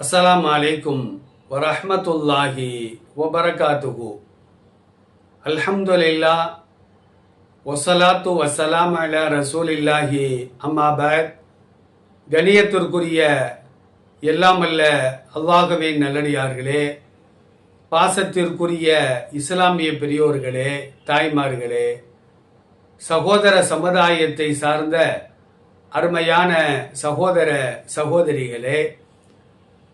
அஸ்லாம் அலைக்கும் வரஹ்மத்துல்லாஹி வபரகாத்துஹு. அல்ஹம்துலில்லா ஒசலாத்து வசலாம் அல ரசூலில்லாஹி. இல்லாஹி பாத் கணியத்திற்குரிய எல்லாம் அல்ல நல்லடியார்களே பாசத்திற்குரிய இஸ்லாமிய பெரியோர்களே தாய்மார்களே சகோதர சமுதாயத்தை சார்ந்த அருமையான சகோதர சகோதரிகளே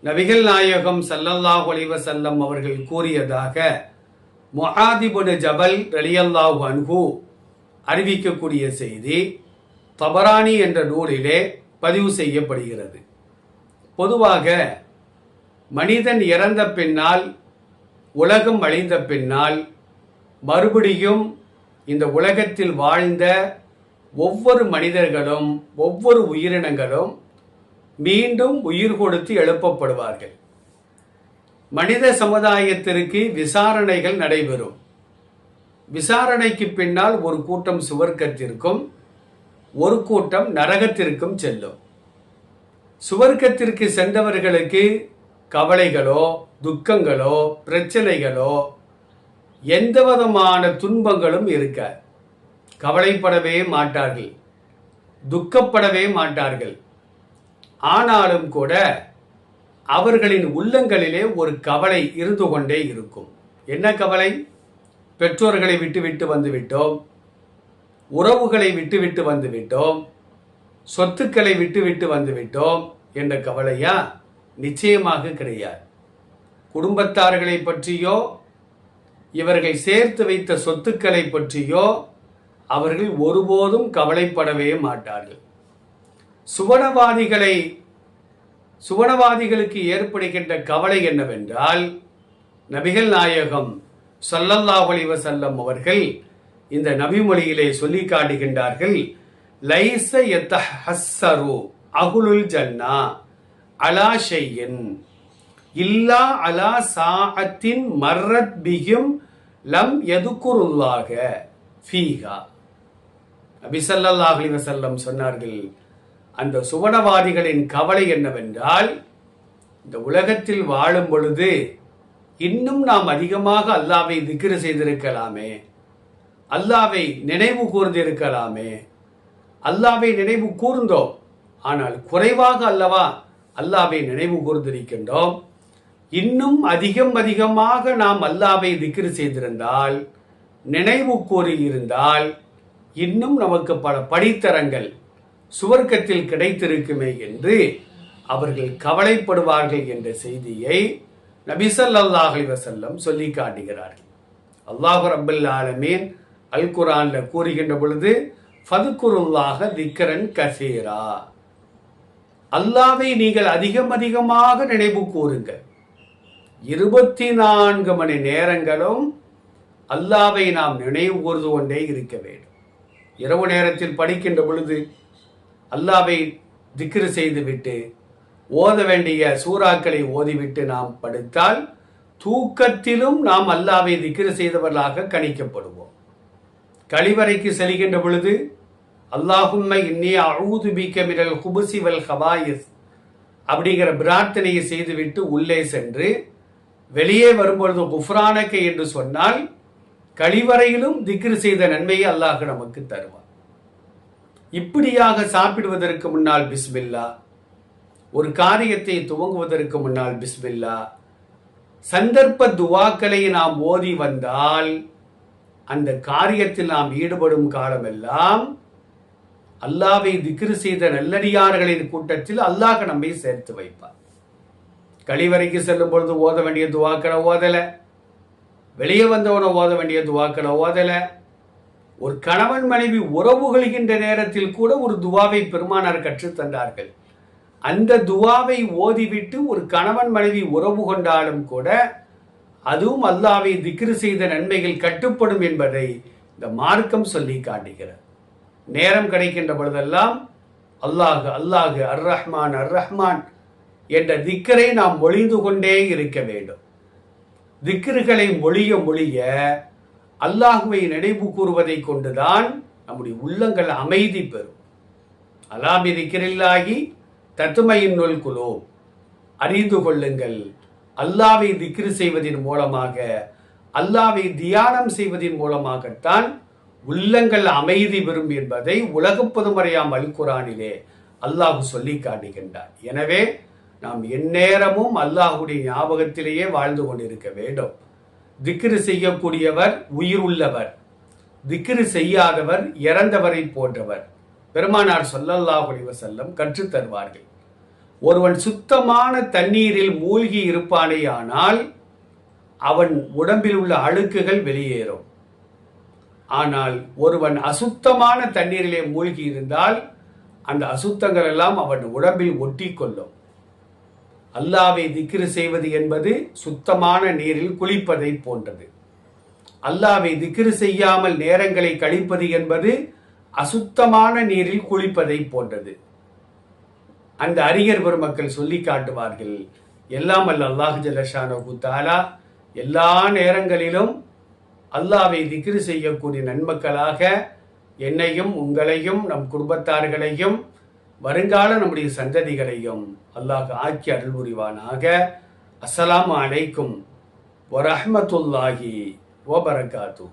நபிகள் நாயகம் சல்லல்லாஹ் அலைஹி செல்லம் அவர்கள் கூறியதாக மொஹாதிபுனு ஜபல் ரலியல்லாஹ் அன்ஹு அறிவிக்கக்கூடிய செய்தி தபரானி என்ற நூலிலே பதிவு செய்யப்படுகிறது. பொதுவாக மனிதன் இறந்த பின்னால் உலகம் அழிந்த பின்னால் மறுபடியும் இந்த உலகத்தில் வாழ்ந்த ஒவ்வொரு மனிதர்களும் ஒவ்வொரு உயிரினங்களும் மீண்டும் உயிர் கொடுத்து எழுப்பப்படுவார்கள். மனித சமுதாயத்திற்கு விசாரணைகள் நடைபெறும். விசாரணைக்கு பின்னால் ஒரு கூட்டம் சுவர்க்கத்திற்கும் ஒரு கூட்டம் நரகத்திற்கும் செல்லும். சுவர்க்கத்திற்கு சென்றவர்களுக்கு கவலைகளோ துக்கங்களோ பிரச்சனைகளோ எந்த விதமான துன்பங்களும் இருக்க கவலைப்படவே மாட்டார்கள். துக்கப்படவே மாட்டார்கள். ஆனாலும் கூட அவர்களின் உள்ளங்களிலே ஒரு கவலை இருந்து கொண்டே இருக்கும். என்ன கவலை? பெற்றோர்களை விட்டுவிட்டு வந்துவிட்டோம் உறவுகளை விட்டுவிட்டு வந்துவிட்டோம் சொத்துக்களை விட்டுவிட்டு வந்துவிட்டோம் என்ற கவலையா? நிச்சயமாக கிடையாது. குடும்பத்தார்களை பற்றியோ இவர்கள் சேர்த்து வைத்த சொத்துக்களை பற்றியோ அவர்கள் ஒருபோதும் கவலைப்படவே மாட்டார்கள். சுவனவாதிகளை சுவனவாதிகளுக்கு ஏற்படுகின்ற கவலை என்னவென்றால் நபிகள் நாயகம் சொல்லல்லாஹலி வசல்லம் அவர்கள் இந்த நபிமொழியிலே சொல்லி காட்டுகின்றார்கள் லைச எத்த ஹஸ்ஸரு அகுலுல் ஜன்னா அலா ஷையின் இல்லா அலா சாஅத்தின் மர்ரத் பிகும் லம் எதுக்குருல்லாக ஃபீகா நபி ஸல்லல்லாஹு அலைஹி சொன்னார்கள் அந்த சுவனவாதிகளின் கவலை என்னவென்றால் இந்த உலகத்தில் வாழும் பொழுது இன்னும் நாம் அதிகமாக அல்லாவை திக்ரு செய்திருக்கலாமே அல்லாவை நினைவு கூர்ந்திருக்கலாமே அல்லாவை நினைவு கூர்ந்தோம் ஆனால் குறைவாக அல்லவா அல்லாவை நினைவு கூர்ந்திருக்கின்றோம். இன்னும் அதிகம் அதிகமாக நாம் அல்லாவை திக்ரு செய்திருந்தால் நினைவு கூறியிருந்தால் இன்னும் நமக்கு பல படித்தரங்கள் சுவர்க்கத்தில் கிடைத்திருக்குமே என்று அவர்கள் கவலைப்படுவார்கள் என்ற செய்தியை நபிசல்லாஹ் அலைஹி வஸல்லம் சொல்லி காட்டுகிறார்கள். அல்லாஹு ரபுல் ஆலமீன் அல் குரான்ல கூறுகின்ற பொழுது ஃபதுக்குருல்லாக திக்கரன் கசீரா. அல்லாவை நீங்கள் அதிகம் அதிகமாக நினைவு கூறுங்கள். இருபத்தி நான்கு மணி நேரங்களும் அல்லாவை நாம் நினைவு கூர்ந்து கொண்டே இருக்க வேண்டும். இரவு நேரத்தில் படிக்கின்ற பொழுது அல்லாவை திக்ரு செய்துவிட்டு ஓத வேண்டிய சூறாக்களை ஓதிவிட்டு நாம் படுத்தால் தூக்கத்திலும் நாம் அல்லாவை திக்ரு செய்தவர்களாக கணிக்கப்படுவோம். கழிவறைக்கு செல்கின்ற பொழுது அல்லாஹும்ம இன்னி அழுது பிக்க மிரல் குபுசி வல் ஹவாயிஸ் அப்படிங்கிற பிரார்த்தனையை செய்துவிட்டு உள்ளே சென்று வெளியே வரும்பொழுது குஃப்ரானக்கை என்று சொன்னால் கழிவறையிலும் திக்ரு செய்த நன்மையை அல்லாஹ் நமக்கு தருவார் இப்படியாக சாப்பிடுவதற்கு முன்னால் பிஸ்மில்லா ஒரு காரியத்தை துவங்குவதற்கு முன்னால் பிஸ்மில்லா சந்தர்ப்ப துவாக்களை நாம் ஓதி வந்தால் அந்த காரியத்தில் நாம் ஈடுபடும் காலமெல்லாம் அல்லாவை திக்ரு செய்த நல்லடியார்களின் கூட்டத்தில் அல்லாஹ் நம்மை சேர்த்து வைப்பார் கழிவறைக்கு செல்லும் பொழுது ஓத வேண்டிய துவாக்களை ஓதலை. வெளியே வந்தவனை ஓத வேண்டிய துவாக்களை ஓதலை. ஒரு கணவன் மனைவி உறவு கொள்கின்ற நேரத்தில் கூட ஒரு துவாவை பெருமானார் கற்றுத் தந்தார்கள். அந்த துவாவை ஓதிவிட்டு ஒரு கணவன் மனைவி உறவு கொண்டாலும் கூட அதுவும் அல்லாவை திக்ரு செய்த நன்மைகள் கட்டுப்படும் என்பதை இந்த மார்க்கம் சொல்லி காட்டுகிறது. நேரம் கிடைக்கின்ற பொழுதெல்லாம் அல்லாஹு அல்லாஹு அர் ரஹ்மான் அர் ரஹ்மான் என்ற திக்கரை நாம் மொழிந்து கொண்டே இருக்க வேண்டும். திக்ருகளை மொழிய மொழிய அல்லாஹுவை நினைவு கூறுவதை கொண்டுதான் நம்முடைய உள்ளங்கள் அமைதி பெறும். அலாமி திக்கிரில்லாகி தத்துமையின் நொல் குலோ. அறிந்து கொள்ளுங்கள் அல்லாவை திக்ரு செய்வதன் மூலமாக அல்லாவை தியானம் செய்வதன் மூலமாகத்தான் உள்ளங்கள் அமைதி பெறும் என்பதை உலகப் பொதுமறையாம் அல் குரானிலே அல்லாஹ் சொல்லி காட்டுகின்றார் எனவே நாம் எந்நேரமும் அல்லாஹுடைய ஞாபகத்திலேயே வாழ்ந்து கொண்டிருக்க வேண்டும். திக்ரு செய்யக்கூடியவர் உயிர் உள்ளவர் திக்ரு செய்யாதவர் இறந்தவரை போன்றவர். பெருமானார் சொல்லல்லாஹ் செல்லம் கற்றுத் தருவார்கள். ஒருவன் சுத்தமான தண்ணீரில் மூழ்கி இருப்பானே ஆனால் அவன் உடம்பில் உள்ள அழுக்குகள் வெளியேறும். ஆனால் ஒருவன் அசுத்தமான தண்ணீரிலே மூழ்கி இருந்தால் அந்த அசுத்தங்கள் எல்லாம் அவன் உடம்பில் ஒட்டி கொள்ளும் அல்லாவை திக்ரு செய்வது என்பது சுத்தமான நீரில் குளிப்பதை போன்றது. அல்லாவை திக்ரு செய்யாமல் நேரங்களை கழிப்பது என்பது அசுத்தமான நீரில் குளிப்பதை போன்றது. அந்த அறிஞர் பெருமக்கள் சொல்லி காட்டுவார்கள் எல்லாம் அல்ல அல்லாஹ் ஜலஷானு தாலா எல்லா நேரங்களிலும் அல்லாவை திக்ரு செய்யக்கூடிய நன்மக்களாக என்னையும் உங்களையும் நம் குடும்பத்தார்களையும் வருங்கால நம்முடைய சந்ததிகளையும் அல்லாஹ் ஆக்கி அருள் புரிவானாக அஸ்லாம் அலைக்கும் வரஹ்மத்துல்லாஹி ஓபரகாத்து